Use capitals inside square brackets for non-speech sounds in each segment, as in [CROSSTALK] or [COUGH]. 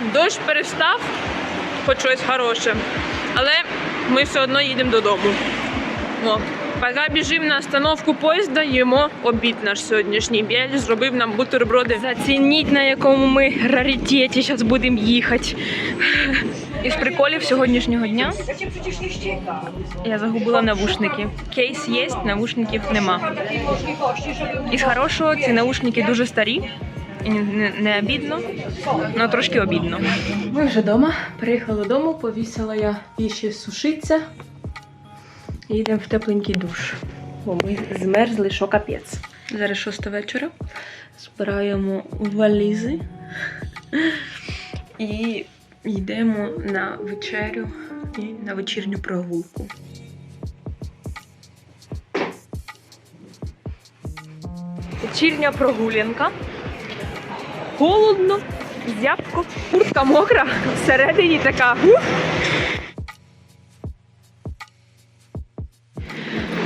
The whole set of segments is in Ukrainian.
Дощ перестав, хоч щось хороше. Але ми все одно їдемо додому. О, поки біжимо на остановку поїзда, їмо обід наш сьогоднішній. Біль зробив нам бутерброди. Зацініть, на якому ми раритеті зараз будемо їхати. Із приколів сьогоднішнього дня я загубила навушники. Кейс є, навушників нема. Із хорошого ці наушники дуже старі. І не, не обідно, але трошки обідно. Ми вже вдома. Приїхали додому, повісила я віші сушиться. І йдемо в тепленький душ. Бо ми змерзли, що капець. Зараз шоста вечора. Збираємо валізи і йдемо на вечерю і на вечірню прогулку. Вечірня прогулянка. Холодно, зябко, куртка мокра, всередині така.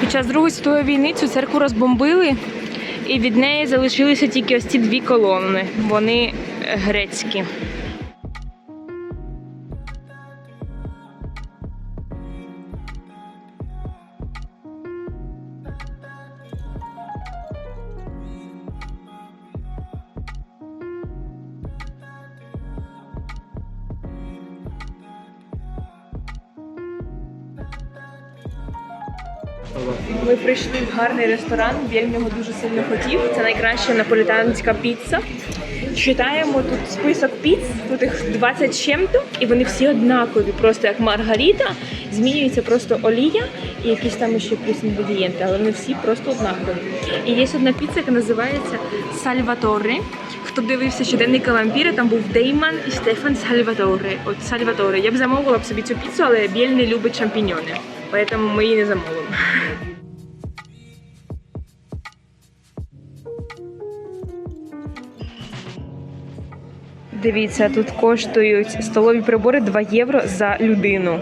Під час Другої світової війни цю церкву розбомбили, і від неї залишилися тільки ось ці дві колони. Вони грецькі. Прийшли в гарний ресторан, Біль нього дуже сильно хотів. Це найкраща наполітанська піца. Читаємо тут список піц, тут їх 20 чим-то, і вони всі однакові, просто як маргаріта. Змінюється просто олія і якісь там ще плюс інгредієнти, але вони всі просто однакові. І є одна піца, яка називається Сальваторе. Хто дивився щоденник вампіра, там був Дейман і Стефан Сальваторе. От Сальваторе. Я б замовила б собі цю піцу, але Біль не любить шампіньони. Поэтому ми її не замовимо. Дивіться, тут коштують столові прибори 2 євро за людину.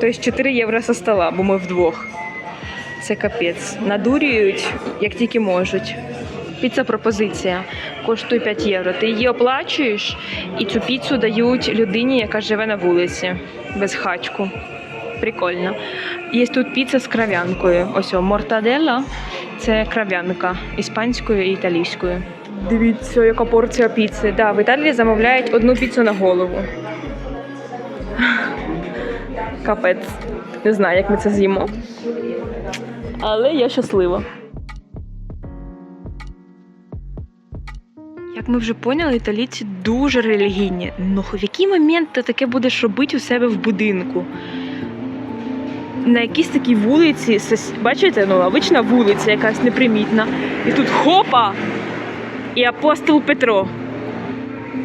Тобто 4 євро за стола, бо ми вдвох. Це капець. Надурюють, як тільки можуть. Піца пропозиція коштує 5 євро. Ти її оплачуєш і цю піцу дають людині, яка живе на вулиці без хачку. Прикольно. Є тут піца з крав'янкою. Ось о, мортаделла це крав'янка іспанською і італійською. Дивіться, яка порція піци. Да, в Італії замовляють одну піцу на голову. Капець. Не знаю, як ми це з'їмо. Але я щаслива. Як ми вже поняли, італійці дуже релігійні. Ну в який момент ти таке будеш робити у себе в будинку? На якійсь такій вулиці, бачите, ну, обична вулиця якась непримітна. І тут хопа! І апостол Петро.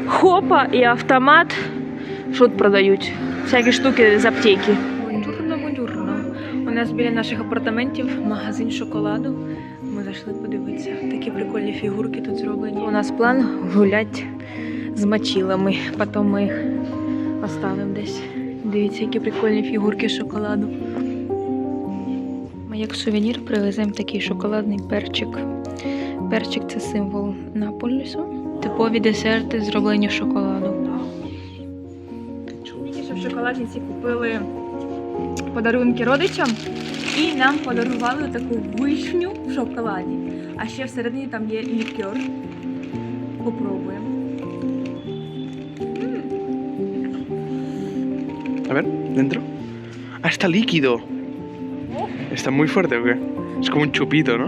Хопа і автомат. Що тут продають? Всякі штуки з аптеки. Бонджурно, бонджурно. У нас біля наших апартаментів магазин шоколаду. Ми зайшли подивитися. Такі прикольні фігурки тут зроблені. У нас план гулять з мочилами. Потім ми їх оставимо десь. Дивіться, які прикольні фігурки шоколаду. Ми як сувенір привеземо такий шоколадний перчик. Перчик це символ Наполісу. Типові десерти зроблені з шоколаду. Тільки що в шоколадниці купили подарунки родичам і нам подарували таку вишню в шоколаді. А ще всередині там є лікер. Попробуємо. A ver, dentro. Ah, está líquido. ¿Está muy fuerte o qué? Es como un chupito, ¿no?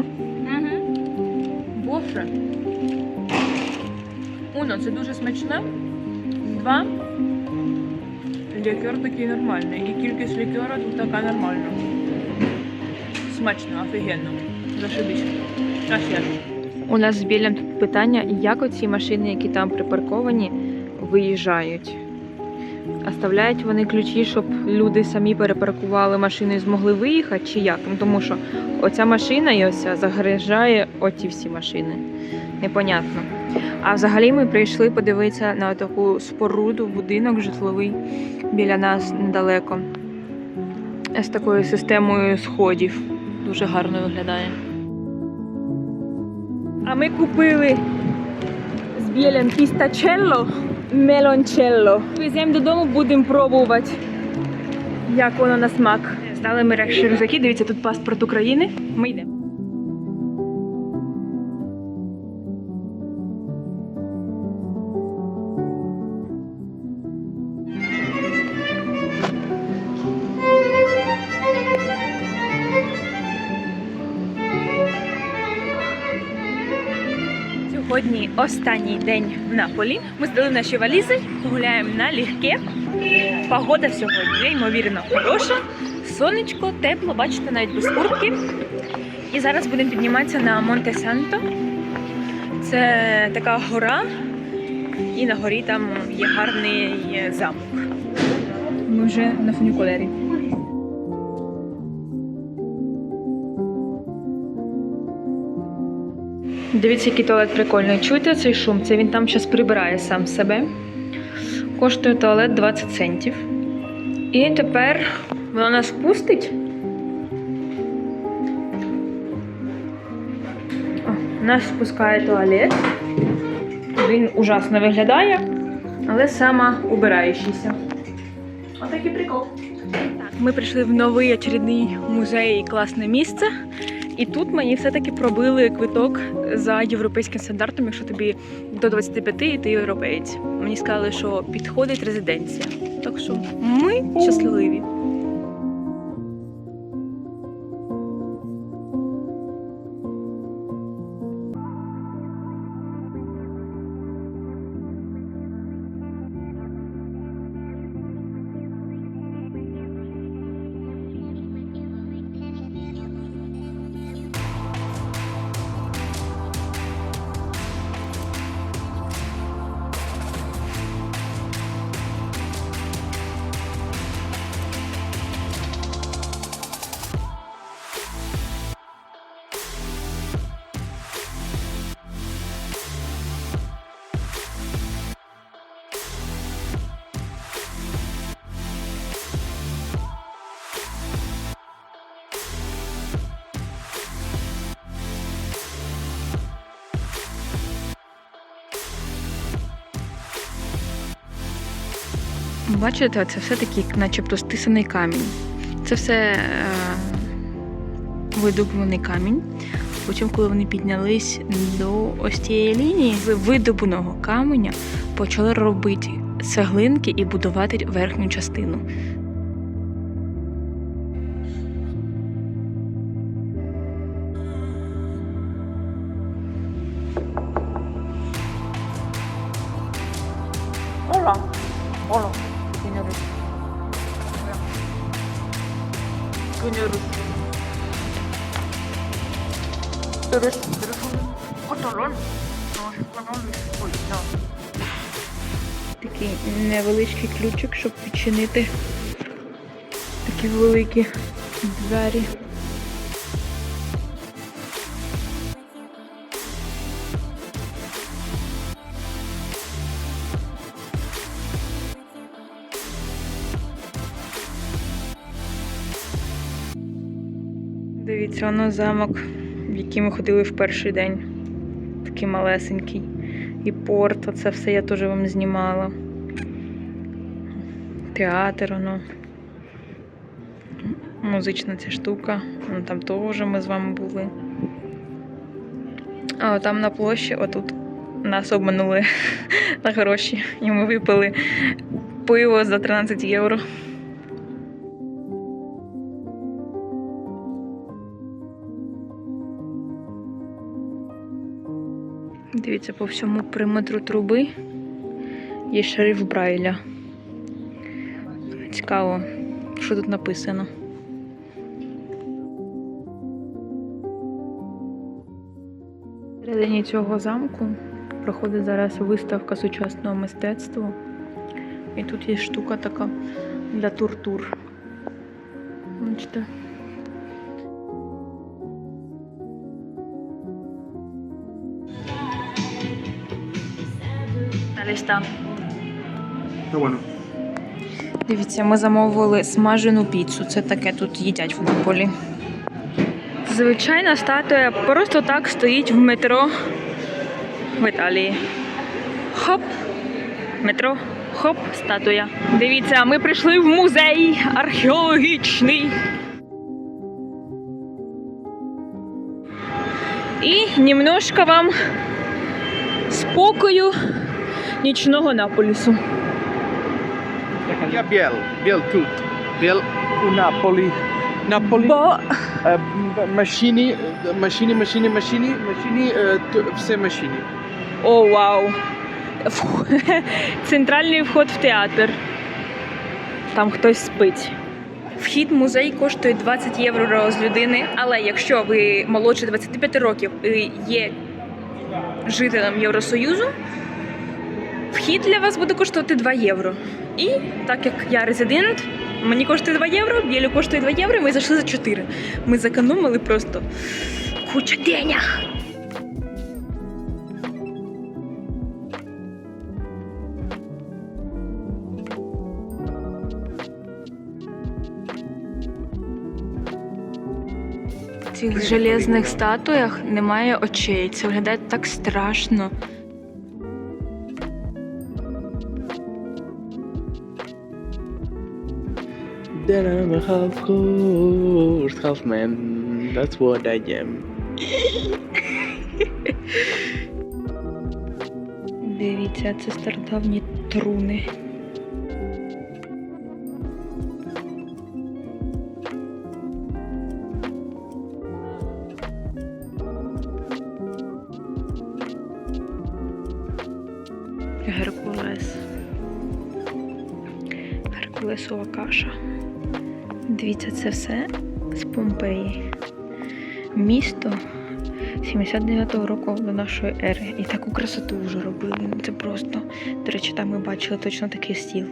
Боже. Уно, це дуже смачне. Два. Лікер такий нормальний. І кількість лікера тут така нормальна. Смачно, офігенно. Зашибись. А ще. У нас з білем тут питання, як оці машини, які там припарковані, виїжджають. Оставляють вони ключі, щоб люди самі перепаркували машину і змогли виїхати, чи як? Ну тому що оця машина і оця загрожає оті всі машини. Непонятно. А взагалі ми прийшли подивитися на таку споруду, будинок житловий біля нас недалеко. З такою системою сходів. Дуже гарно виглядає. А ми купили з білем пістачелло мелончелло. Веземо додому, будемо пробувати, як воно на смак. Здали ми речі рюкзаки. Дивіться, тут паспорт України. Ми йдемо. Останній день в Наполі. Ми здали наші валізи, гуляємо на лігке. Погода сьогодні неймовірно хороша. Сонечко, тепло, бачите, навіть без куртки. І зараз будемо підніматися на Монте Санто. Це така гора, і на горі там є гарний замок. Ми вже на фунікулері. Дивіться, який туалет прикольний. Чуєте цей шум? Це він там зараз прибирає сам себе. Коштує туалет 20 центів. І тепер вона нас пустить. О, нас спускає туалет. Він ужасно виглядає, але сама убираючийся. Отакий прикол. Ми прийшли в новий очередний музей і класне місце. І тут мені все-таки пробили квиток за європейським стандартом, якщо тобі до 25 і ти європеєць. Мені сказали, що підходить резиденція. Так що ми щасливі. Бачите, це все такий, начебто, стисаний камінь. Це все е, видобуваний камінь. Потім, коли вони піднялись до ось цієї лінії, з видобуваного каменя почали робити цеглинки і будувати верхню частину. Такий невеличкий ключик, щоб відчинити такі великі двері. Дивіться, воно замок, в який ми ходили в перший день. Такий малесенький. І порт, оце все я теж вам знімала. Театр, воно. Музична ця штука. Ну, там теж ми з вами були. А там на площі, отут нас обманули [LAUGHS] на гроші. І ми випили пиво за 13 євро. Дивіться, по всьому периметру труби є шариф Брайля. Цікаво, що тут написано. Всередині цього замку проходить зараз виставка сучасного мистецтва. І тут є штука така для тур-тур. Бачите? Далі там. Está bueno. Дивіться, ми замовили смажену піцу. Це таке тут їдять в Наполі. Звичайна статуя просто так стоїть в метро в Італії. Хоп! метро. Хоп, статуя. Дивіться, ми прийшли в музей археологічний. І немножко вам спокою нічного Наполісу. Ja Biel, Biel тут. Biel у Наполі. Наполі. Бо Е, м- Машині, е, машині, машині, машині, машині, е, т- все машині. О, вау! [LAUGHS] Центральний вход в театр. Там хтось спить. Вхід в музей коштує 20 євро з людини, але якщо ви молодше 25 років і є жителем Євросоюзу, вхід для вас буде коштувати 2 євро. І так як я резидент, мені коштує 2 євро, Білю коштує 2 євро, і ми зайшли за 4. Ми зекономили просто кучу денег. В цих железних статуях немає очей. Це виглядає так страшно. Then I'm a half horse, half man. That's what I am. Дивіться, це стародавні труни. Геркулес. Геркулесова каша. Дивіться, це все з Помпеї. Місто 79-го року до нашої ери. І таку красоту вже робили. Ну, Це просто. До речі, там ми бачили точно такий стіл.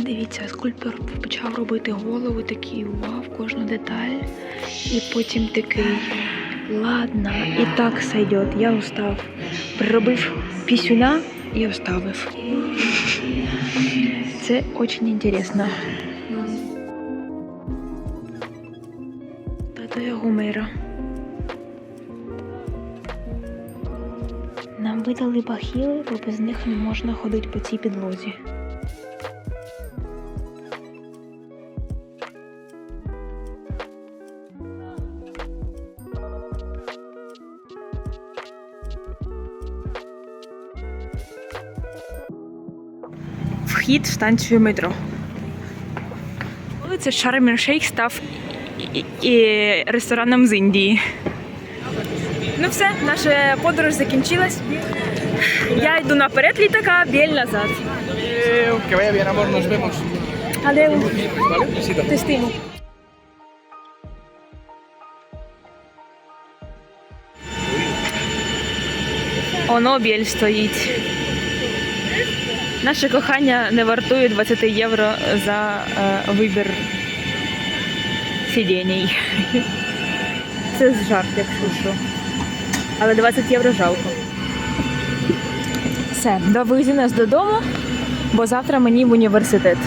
Дивіться, скульптор почав робити голови такі, вау, кожну деталь. І потім такий. Ладно, і так сойдет, я устав. Приробив пісюна і оставив. Це дуже інтересно. Статуя Гомера. Нам видали бахіли, бо без них не можна ходити по цій підлозі. Вхід в станцію метро. Вулиця Шарм Шейх став і, і рестораном з Індії. Ну все, наша подорож закінчилась. Я йду наперед літака, біль назад. Тестимо. Оно біль стоїть. Наше кохання не вартує 20 євро за е, вибір сидінь. [LAUGHS] Це жарт, якщо що. Але 20 євро жалко. Все, довези нас додому, бо завтра мені в університет.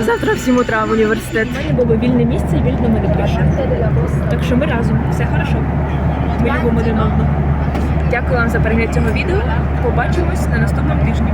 Завтра в 7 утра в університет. У мене було вільне місце і вільно мене пише. Так що ми разом. Все хорошо. Ми любимо один одного. Дякую вам за перегляд цього відео. Побачимось на наступному тижні.